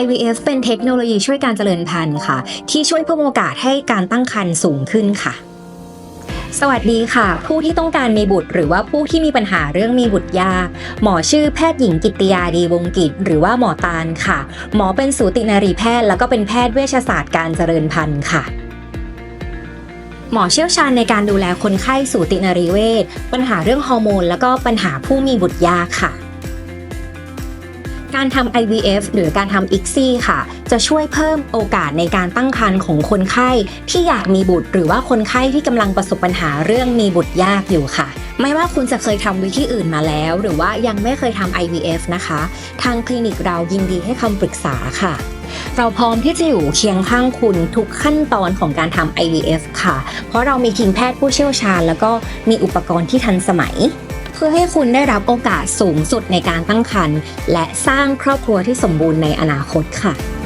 IVF เป็นเทคโนโลยีช่วยการเจริญพันธุ์ค่ะ ที่ช่วยเพิ่มโอกาสให้การตั้งครรภ์สูงขึ้นค่ะ สวัสดีค่ะ ผู้ที่ต้องการมีบุตร หรือว่าผู้ที่มีปัญหาเรื่องมีบุตรยาก หมอชื่อแพทย์หญิงกิตติยาดีวงกิจ หรือว่าหมอตาลค่ะ หมอเป็นสูตินรีแพทย์ แล้วก็เป็นแพทย์เวชศาสตร์การเจริญพันธุ์ค่ะหมอเชี่ยวชาญในการดูแลคนไข้สูตินรีเวชปัญหาเรื่องฮอร์โมน แล้วก็ปัญหาผู้มีบุตรยากค่ะ การทำ IVF หรือการทำ ICSI ค่ะ จะช่วยเพิ่มโอกาสในการตั้งครรภ์ของคนไข้ที่อยากมีบุตร หรือว่าคนไข้ที่กำลังประสบปัญหาเรื่องมีบุตรยากอยู่ค่ะ ไม่ว่าคุณจะเคยทำวิธีอื่นมาแล้ว หรือว่ายังไม่เคยทำ IVF นะคะ ทางคลินิกเรายินดีให้คำปรึกษาค่ะ เราพร้อมที่จะอยู่เคียงข้างคุณทุกขั้นตอนของการทำ IVF ค่ะ เพราะเรามีทีมแพทย์ผู้เชี่ยวชาญ แล้วก็มีอุปกรณ์ที่ทันสมัย พื่อให้คุณได้รับโอกาสสูงสุดในการตั้งครรภ์และสร้างครอบครัวที่สมบูรณ์ในอนาคตค่ะ